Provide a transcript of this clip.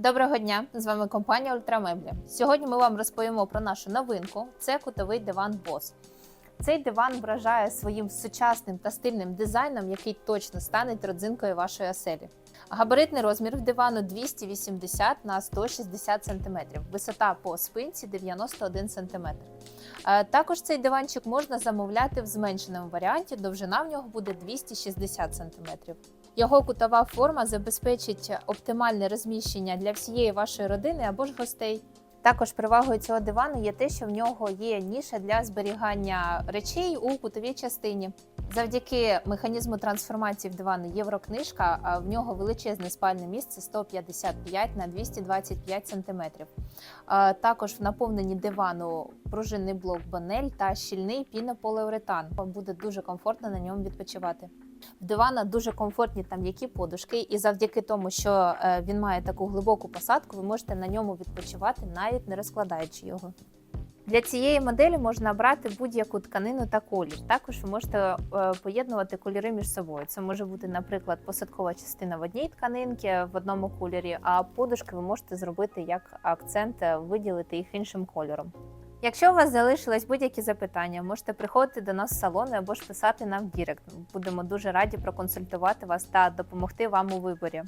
Доброго дня! З вами компанія Ультрамеблі. Сьогодні ми вам розповімо про нашу новинку. Це кутовий диван Бос. Цей диван вражає своїм сучасним та стильним дизайном, який точно стане родзинкою вашої оселі. Габаритний розмір дивану 280 на 160 см, висота по спинці 91 см. Е, Також цей диванчик можна замовляти в зменшеному варіанті. Довжина в нього буде 260 см. Його кутова форма забезпечить оптимальне розміщення для всієї вашої родини або ж гостей. Також перевагою цього дивану є те, що в нього є ніша для зберігання речей у кутовій частині. Завдяки механізму трансформації в дивану Єврокнижка в нього величезне спальне місце 155 на 225 см. Також в наповненні дивану пружинний блок Бонель та щільний пінополіуретан. Буде дуже комфортно на ньому відпочивати. В дивана дуже комфортні там м'які подушки, і завдяки тому, що е, він має таку глибоку посадку, ви можете на ньому відпочивати, навіть не розкладаючи його. Для цієї моделі можна обрати будь-яку тканину та колір. Також ви можете е, поєднувати кольори між собою. Це може бути, наприклад, посадкова частина в одній тканинці в одному кольорі, а подушки ви можете зробити як акцент, е, виділити їх іншим кольором. Якщо у вас залишились будь-які запитання, можете приходити до нас в салон або ж писати нам в Дірект. Будемо дуже раді проконсультувати вас та допомогти вам у виборі.